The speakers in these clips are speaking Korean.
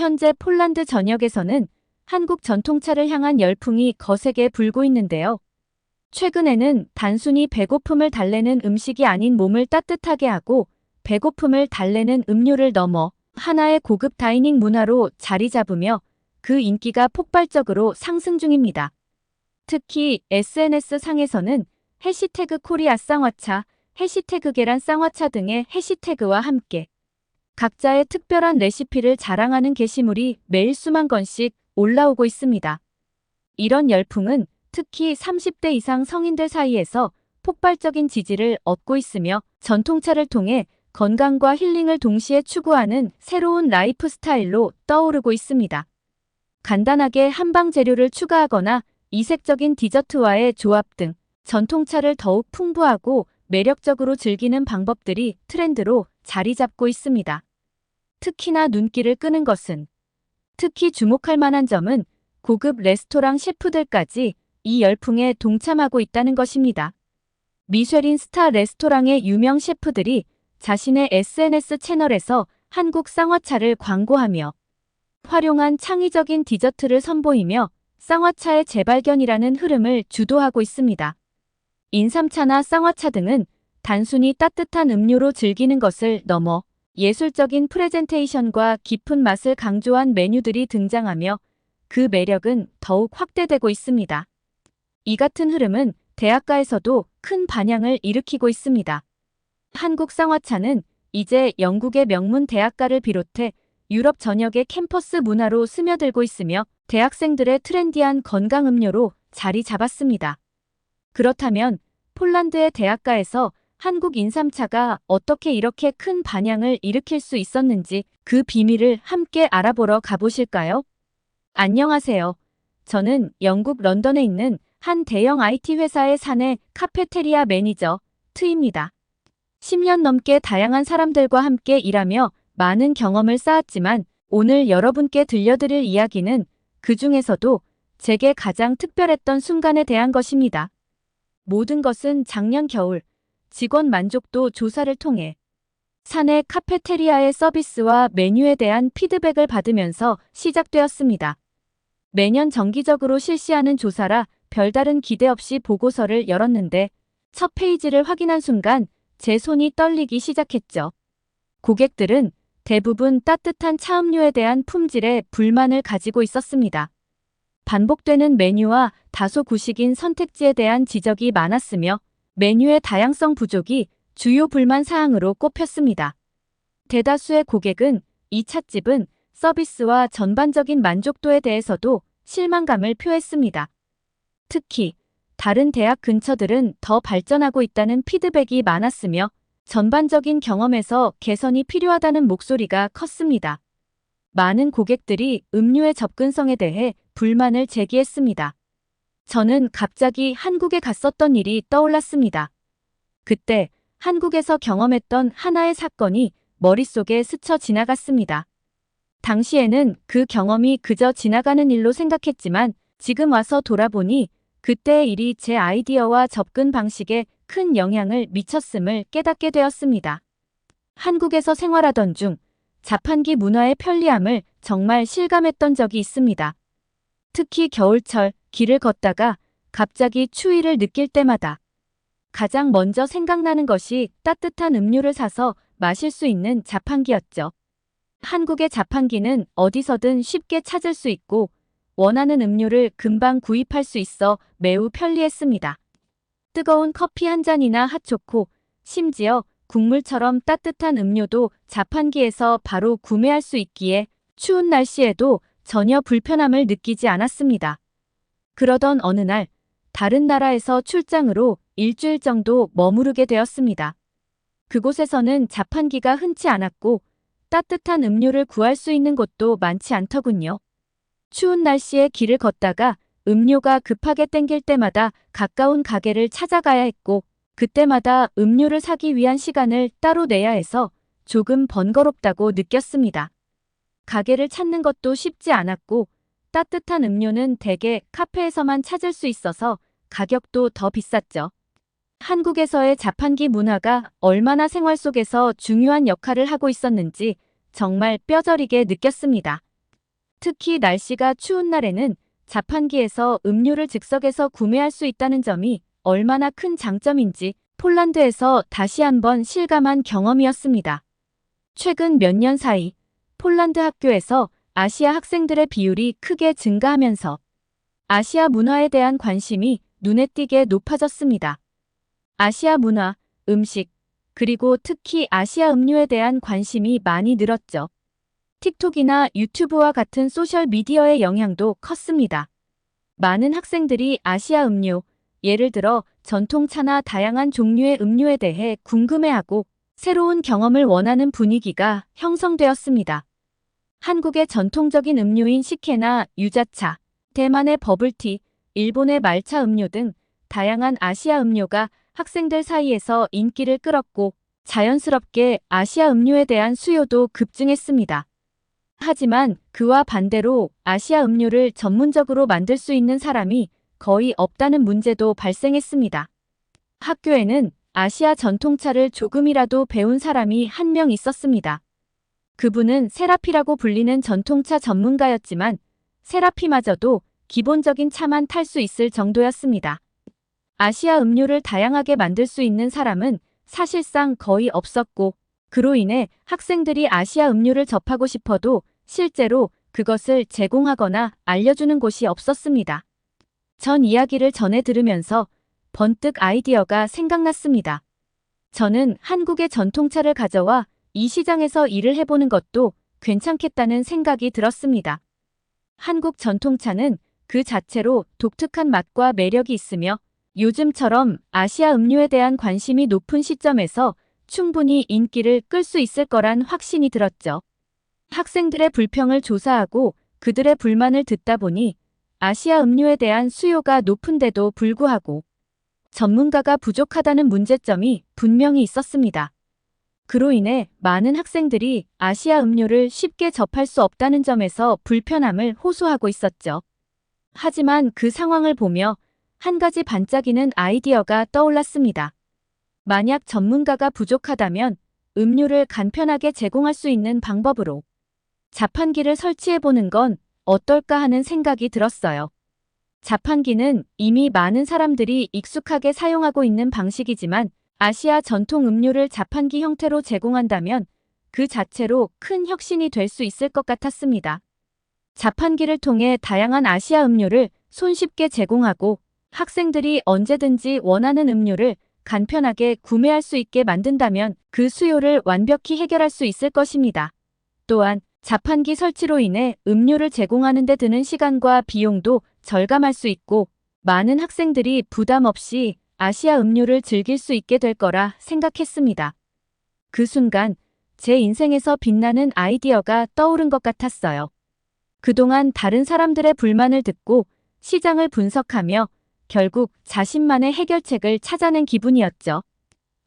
현재 폴란드 전역에서는 한국 전통차를 향한 열풍이 거세게 불고 있는데요. 최근에는 단순히 배고픔을 달래는 음식이 아닌 몸을 따뜻하게 하고 배고픔을 달래는 음료를 넘어 하나의 고급 다이닝 문화로 자리 잡으며 그 인기가 폭발적으로 상승 중입니다. 특히 SNS 상에서는 해시태그 코리아 쌍화차, 해시태그 계란 쌍화차 등의 해시태그와 함께 각자의 특별한 레시피를 자랑하는 게시물이 매일 수만 건씩 올라오고 있습니다. 이런 열풍은 특히 30대 이상 성인들 사이에서 폭발적인 지지를 얻고 있으며 전통차를 통해 건강과 힐링을 동시에 추구하는 새로운 라이프 스타일로 떠오르고 있습니다. 간단하게 한방 재료를 추가하거나 이색적인 디저트와의 조합 등 전통차를 더욱 풍부하고 매력적으로 즐기는 방법들이 트렌드로 자리 잡고 있습니다. 특히나 눈길을 끄는 것은 특히 주목할 만한 점은 고급 레스토랑 셰프들까지 이 열풍에 동참하고 있다는 것입니다. 미쉐린 스타 레스토랑의 유명 셰프들이 자신의 SNS 채널에서 한국 쌍화차를 광고하며 활용한 창의적인 디저트를 선보이며 쌍화차의 재발견이라는 흐름을 주도하고 있습니다. 인삼차나 쌍화차 등은 단순히 따뜻한 음료로 즐기는 것을 넘어 예술적인 프레젠테이션과 깊은 맛을 강조한 메뉴들이 등장하며 그 매력은 더욱 확대되고 있습니다. 이 같은 흐름은 대학가에서도 큰 반향을 일으키고 있습니다. 한국 쌍화차는 이제 영국의 명문 대학가를 비롯해 유럽 전역의 캠퍼스 문화로 스며들고 있으며 대학생들의 트렌디한 건강 음료로 자리 잡았습니다. 그렇다면 폴란드의 대학가에서 한국 인삼차가 어떻게 이렇게 큰 반향을 일으킬 수 있었는지 그 비밀을 함께 알아보러 가보실까요? 안녕하세요. 저는 영국 런던에 있는 한 대형 IT 회사의 사내 카페테리아 매니저 트입니다. 10년 넘게 다양한 사람들과 함께 일하며 많은 경험을 쌓았지만 오늘 여러분께 들려드릴 이야기는 그 중에서도 제게 가장 특별했던 순간에 대한 것입니다. 모든 것은 작년 겨울 직원 만족도 조사를 통해 사내 카페테리아의 서비스와 메뉴에 대한 피드백을 받으면서 시작되었습니다. 매년 정기적으로 실시하는 조사라 별다른 기대 없이 보고서를 열었는데 첫 페이지를 확인한 순간 제 손이 떨리기 시작했죠. 고객들은 대부분 따뜻한 차음료에 대한 품질에 불만을 가지고 있었습니다. 반복되는 메뉴와 다소 구식인 선택지에 대한 지적이 많았으며 메뉴의 다양성 부족이 주요 불만 사항으로 꼽혔습니다. 대다수의 고객은 이 찻집은 서비스와 전반적인 만족도에 대해서도 실망감을 표했습니다. 특히 다른 대학 근처들은 더 발전하고 있다는 피드백이 많았으며 전반적인 경험에서 개선이 필요하다는 목소리가 컸습니다. 많은 고객들이 음료의 접근성에 대해 불만을 제기했습니다. 저는 갑자기 한국에 갔었던 일이 떠올랐습니다. 그때 한국에서 경험했던 하나의 사건이 머릿속에 스쳐 지나갔습니다. 당시에는 그 경험이 그저 지나가는 일로 생각했지만 지금 와서 돌아보니 그때의 일이 제 아이디어와 접근 방식에 큰 영향을 미쳤음을 깨닫게 되었습니다. 한국에서 생활하던 중 자판기 문화의 편리함을 정말 실감했던 적이 있습니다. 특히 겨울철 길을 걷다가 갑자기 추위를 느낄 때마다 가장 먼저 생각나는 것이 따뜻한 음료를 사서 마실 수 있는 자판기였죠. 한국의 자판기는 어디서든 쉽게 찾을 수 있고 원하는 음료를 금방 구입할 수 있어 매우 편리했습니다. 뜨거운 커피 한 잔이나 핫초코, 심지어 국물처럼 따뜻한 음료도 자판기에서 바로 구매할 수 있기에 추운 날씨에도 전혀 불편함을 느끼지 않았습니다. 그러던 어느 날 다른 나라에서 출장으로 일주일 정도 머무르게 되었습니다. 그곳에서는 자판기가 흔치 않았고 따뜻한 음료를 구할 수 있는 곳도 많지 않더군요. 추운 날씨에 길을 걷다가 음료가 급하게 땡길 때마다 가까운 가게를 찾아가야 했고 그때마다 음료를 사기 위한 시간을 따로 내야 해서 조금 번거롭다고 느꼈습니다. 가게를 찾는 것도 쉽지 않았고 따뜻한 음료는 대개 카페에서만 찾을 수 있어서 가격도 더 비쌌죠. 한국에서의 자판기 문화가 얼마나 생활 속에서 중요한 역할을 하고 있었는지 정말 뼈저리게 느꼈습니다. 특히 날씨가 추운 날에는 자판기에서 음료를 즉석에서 구매할 수 있다는 점이 얼마나 큰 장점인지 폴란드에서 다시 한번 실감한 경험이었습니다. 최근 몇 년 사이 폴란드 학교에서 아시아 학생들의 비율이 크게 증가하면서 아시아 문화에 대한 관심이 눈에 띄게 높아졌습니다. 아시아 문화, 음식, 그리고 특히 아시아 음료에 대한 관심이 많이 늘었죠. 틱톡이나 유튜브와 같은 소셜 미디어의 영향도 컸습니다. 많은 학생들이 아시아 음료, 예를 들어 전통차나 다양한 종류의 음료에 대해 궁금해하고 새로운 경험을 원하는 분위기가 형성되었습니다. 한국의 전통적인 음료인 식혜나 유자차, 대만의 버블티, 일본의 말차 음료 등 다양한 아시아 음료가 학생들 사이에서 인기를 끌었고 자연스럽게 아시아 음료에 대한 수요도 급증했습니다. 하지만 그와 반대로 아시아 음료를 전문적으로 만들 수 있는 사람이 거의 없다는 문제도 발생했습니다. 학교에는 아시아 전통차를 조금이라도 배운 사람이 한 명 있었습니다. 그분은 세라피라고 불리는 전통차 전문가였지만 세라피마저도 기본적인 차만 탈 수 있을 정도였습니다. 아시아 음료를 다양하게 만들 수 있는 사람은 사실상 거의 없었고 그로 인해 학생들이 아시아 음료를 접하고 싶어도 실제로 그것을 제공하거나 알려주는 곳이 없었습니다. 전 이야기를 전해 들으면서 번뜩 아이디어가 생각났습니다. 저는 한국의 전통차를 가져와 이 시장에서 일을 해보는 것도 괜찮겠다는 생각이 들었습니다. 한국 전통차는 그 자체로 독특한 맛과 매력이 있으며 요즘처럼 아시아 음료에 대한 관심이 높은 시점에서 충분히 인기를 끌 수 있을 거란 확신이 들었죠. 학생들의 불평을 조사하고 그들의 불만을 듣다 보니 아시아 음료에 대한 수요가 높은데도 불구하고 전문가가 부족하다는 문제점이 분명히 있었습니다. 그로 인해 많은 학생들이 아시아 음료를 쉽게 접할 수 없다는 점에서 불편함을 호소하고 있었죠. 하지만 그 상황을 보며 한 가지 반짝이는 아이디어가 떠올랐습니다. 만약 전문가가 부족하다면 음료를 간편하게 제공할 수 있는 방법으로 자판기를 설치해보는 건 어떨까 하는 생각이 들었어요. 자판기는 이미 많은 사람들이 익숙하게 사용하고 있는 방식이지만 아시아 전통 음료를 자판기 형태로 제공한다면 그 자체로 큰 혁신이 될 수 있을 것 같았습니다. 자판기를 통해 다양한 아시아 음료를 손쉽게 제공하고 학생들이 언제든지 원하는 음료를 간편하게 구매할 수 있게 만든다면 그 수요를 완벽히 해결할 수 있을 것입니다. 또한 자판기 설치로 인해 음료를 제공하는 데 드는 시간과 비용도 절감할 수 있고 많은 학생들이 부담 없이 아시아 음료를 즐길 수 있게 될 거라 생각했습니다. 그 순간 제 인생에서 빛나는 아이디어가 떠오른 것 같았어요. 그동안 다른 사람들의 불만을 듣고 시장을 분석하며 결국 자신만의 해결책을 찾아낸 기분이었죠.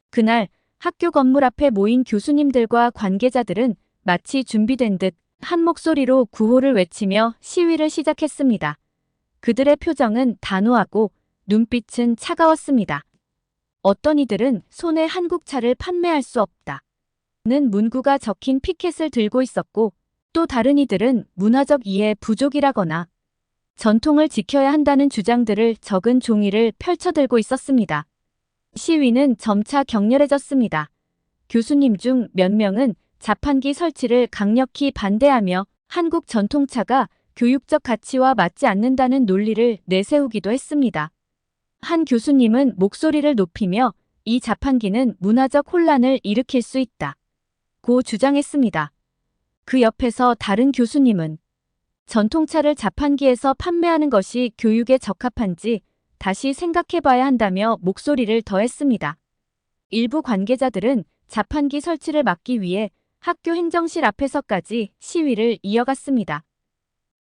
그날 학교 건물 앞에 모인 교수님들과 관계자들은 마치 준비된 듯 한 목소리로 구호를 외치며 시위를 시작했습니다. 그들의 표정은 단호하고 눈빛은 차가웠습니다. 어떤 이들은 손에 한국차를 판매할 수 없다. 는 문구가 적힌 피켓을 들고 있었고 또 다른 이들은 문화적 이해 부족이라거나 전통을 지켜야 한다는 주장들을 적은 종이를 펼쳐들고 있었습니다. 시위는 점차 격렬해졌습니다. 교수님 중 몇 명은 자판기 설치를 강력히 반대하며 한국 전통차가 교육적 가치와 맞지 않는다는 논리를 내세우기도 했습니다. 한 교수님은 목소리를 높이며 이 자판기는 문화적 혼란을 일으킬 수 있다. 고 주장했습니다. 그 옆에서 다른 교수님은 전통차를 자판기에서 판매하는 것이 교육에 적합한지 다시 생각해봐야 한다며 목소리를 더했습니다. 일부 관계자들은 자판기 설치를 막기 위해 학교 행정실 앞에서까지 시위를 이어갔습니다.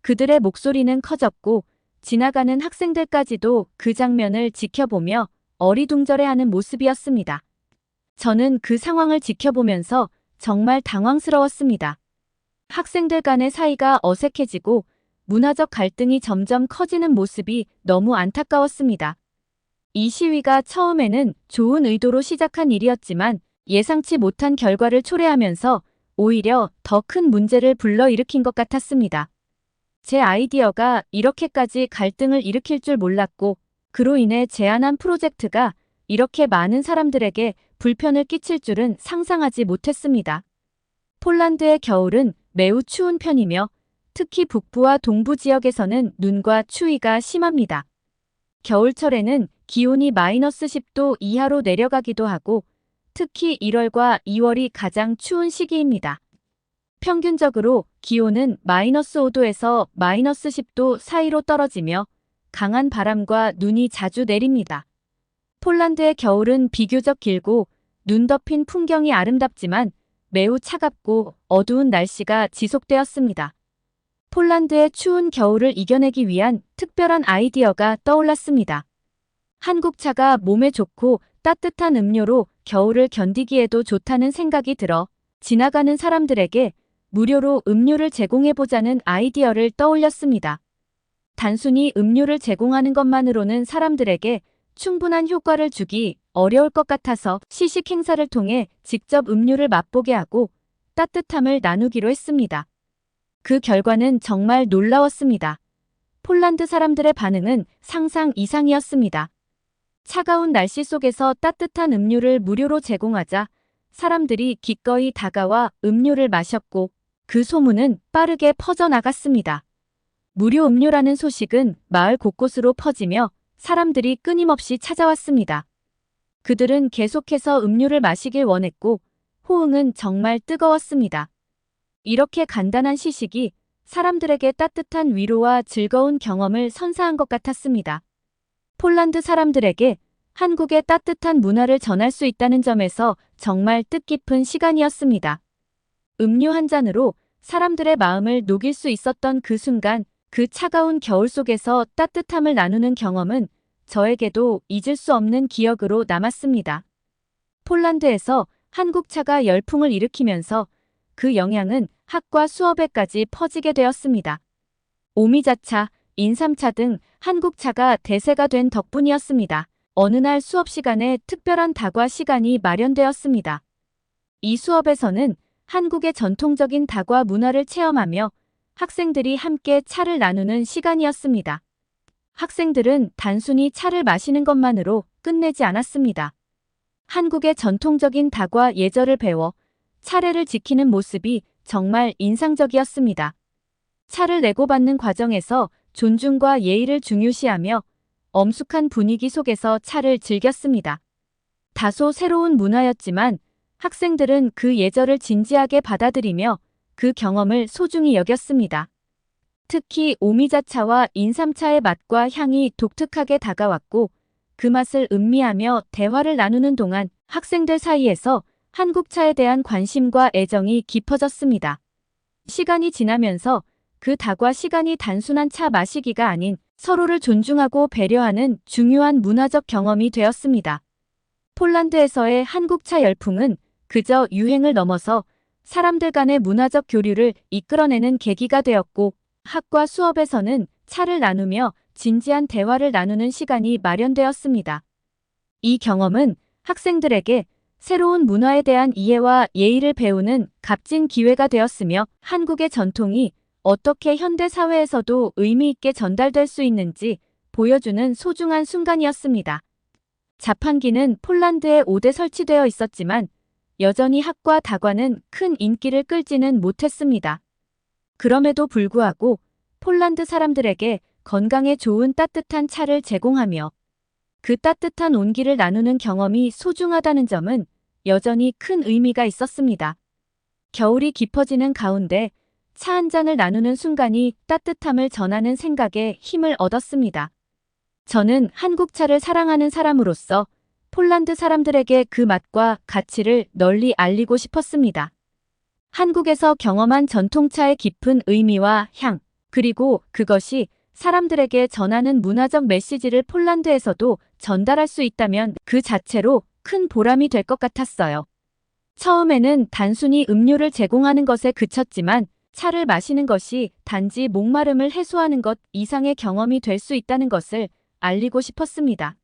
그들의 목소리는 커졌고 지나가는 학생들까지도 그 장면을 지켜보며 어리둥절해하는 모습이었습니다. 저는 그 상황을 지켜보면서 정말 당황스러웠습니다. 학생들 간의 사이가 어색해지고 문화적 갈등이 점점 커지는 모습이 너무 안타까웠습니다. 이 시위가 처음에는 좋은 의도로 시작한 일이었지만 예상치 못한 결과를 초래하면서 오히려 더 큰 문제를 불러일으킨 것 같았습니다. 제 아이디어가 이렇게까지 갈등을 일으킬 줄 몰랐고, 그로 인해 제안한 프로젝트가 이렇게 많은 사람들에게 불편을 끼칠 줄은 상상하지 못했습니다. 폴란드의 겨울은 매우 추운 편이며 특히 북부와 동부 지역에서는 눈과 추위가 심합니다. 겨울철에는 기온이 마이너스 10도 이하로 내려가기도 하고 특히 1월과 2월이 가장 추운 시기입니다. 평균적으로 기온은 마이너스 5도에서 마이너스 10도 사이로 떨어지며 강한 바람과 눈이 자주 내립니다. 폴란드의 겨울은 비교적 길고 눈 덮인 풍경이 아름답지만 매우 차갑고 어두운 날씨가 지속되었습니다. 폴란드의 추운 겨울을 이겨내기 위한 특별한 아이디어가 떠올랐습니다. 한국차가 몸에 좋고 따뜻한 음료로 겨울을 견디기에도 좋다는 생각이 들어 지나가는 사람들에게 무료로 음료를 제공해보자는 아이디어를 떠올렸습니다. 단순히 음료를 제공하는 것만으로는 사람들에게 충분한 효과를 주기 어려울 것 같아서 시식 행사를 통해 직접 음료를 맛보게 하고 따뜻함을 나누기로 했습니다. 그 결과는 정말 놀라웠습니다. 폴란드 사람들의 반응은 상상 이상이었습니다. 차가운 날씨 속에서 따뜻한 음료를 무료로 제공하자 사람들이 기꺼이 다가와 음료를 마셨고 그 소문은 빠르게 퍼져나갔습니다. 무료 음료라는 소식은 마을 곳곳으로 퍼지며 사람들이 끊임없이 찾아왔습니다. 그들은 계속해서 음료를 마시길 원했고 호응은 정말 뜨거웠습니다. 이렇게 간단한 시식이 사람들에게 따뜻한 위로와 즐거운 경험을 선사한 것 같았습니다. 폴란드 사람들에게 한국의 따뜻한 문화를 전할 수 있다는 점에서 정말 뜻깊은 시간이었습니다. 음료 한 잔으로 사람들의 마음을 녹일 수 있었던 그 순간, 그 차가운 겨울 속에서 따뜻함을 나누는 경험은 저에게도 잊을 수 없는 기억으로 남았습니다. 폴란드에서 한국차가 열풍을 일으키면서 그 영향은 학과 수업에까지 퍼지게 되었습니다. 오미자차, 인삼차 등 한국차가 대세가 된 덕분이었습니다. 어느 날 수업 시간에 특별한 다과 시간이 마련되었습니다. 이 수업에서는 한국의 전통적인 다과 문화를 체험하며 학생들이 함께 차를 나누는 시간이었습니다. 학생들은 단순히 차를 마시는 것만으로 끝내지 않았습니다. 한국의 전통적인 다과 예절을 배워 차례를 지키는 모습이 정말 인상적이었습니다. 차를 내고 받는 과정에서 존중과 예의를 중요시하며 엄숙한 분위기 속에서 차를 즐겼습니다. 다소 새로운 문화였지만 학생들은 그 예절을 진지하게 받아들이며 그 경험을 소중히 여겼습니다. 특히 오미자차와 인삼차의 맛과 향이 독특하게 다가왔고 그 맛을 음미하며 대화를 나누는 동안 학생들 사이에서 한국차에 대한 관심과 애정이 깊어졌습니다. 시간이 지나면서 그 다과 시간이 단순한 차 마시기가 아닌 서로를 존중하고 배려하는 중요한 문화적 경험이 되었습니다. 폴란드에서의 한국차 열풍은 그저 유행을 넘어서 사람들 간의 문화적 교류를 이끌어내는 계기가 되었고 학과 수업에서는 차를 나누며 진지한 대화를 나누는 시간이 마련되었습니다. 이 경험은 학생들에게 새로운 문화에 대한 이해와 예의를 배우는 값진 기회가 되었으며 한국의 전통이 어떻게 현대 사회에서도 의미 있게 전달될 수 있는지 보여주는 소중한 순간이었습니다. 자판기는 폴란드에 5대 설치되어 있었지만 여전히 학과 다과는 큰 인기를 끌지는 못했습니다. 그럼에도 불구하고 폴란드 사람들에게 건강에 좋은 따뜻한 차를 제공하며 그 따뜻한 온기를 나누는 경험이 소중하다는 점은 여전히 큰 의미가 있었습니다. 겨울이 깊어지는 가운데 차 한 잔을 나누는 순간이 따뜻함을 전하는 생각에 힘을 얻었습니다. 저는 한국차를 사랑하는 사람으로서 폴란드 사람들에게 그 맛과 가치를 널리 알리고 싶었습니다. 한국에서 경험한 전통차의 깊은 의미와 향, 그리고 그것이 사람들에게 전하는 문화적 메시지를 폴란드에서도 전달할 수 있다면 그 자체로 큰 보람이 될 것 같았어요. 처음에는 단순히 음료를 제공하는 것에 그쳤지만 차를 마시는 것이 단지 목마름을 해소하는 것 이상의 경험이 될 수 있다는 것을 알리고 싶었습니다.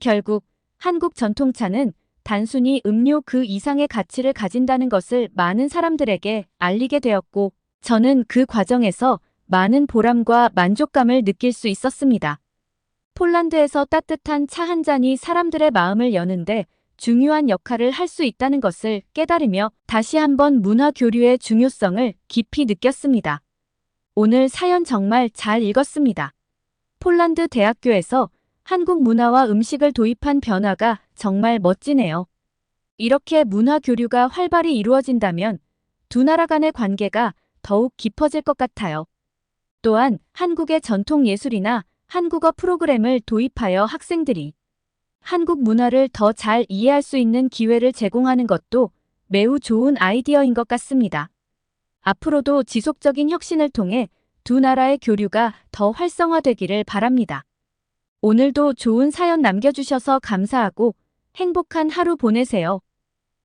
결국 한국 전통차는 단순히 음료 그 이상의 가치를 가진다는 것을 많은 사람들에게 알리게 되었고 저는 그 과정에서 많은 보람과 만족감을 느낄 수 있었습니다. 폴란드에서 따뜻한 차 한 잔이 사람들의 마음을 여는데 중요한 역할을 할 수 있다는 것을 깨달으며 다시 한번 문화 교류의 중요성을 깊이 느꼈습니다. 오늘 사연 정말 잘 읽었습니다. 폴란드 대학교에서 한국 문화와 음식을 도입한 변화가 정말 멋지네요. 이렇게 문화 교류가 활발히 이루어진다면 두 나라 간의 관계가 더욱 깊어질 것 같아요. 또한 한국의 전통 예술이나 한국어 프로그램을 도입하여 학생들이 한국 문화를 더 잘 이해할 수 있는 기회를 제공하는 것도 매우 좋은 아이디어인 것 같습니다. 앞으로도 지속적인 혁신을 통해 두 나라의 교류가 더 활성화되기를 바랍니다. 오늘도 좋은 사연 남겨주셔서 감사하고 행복한 하루 보내세요.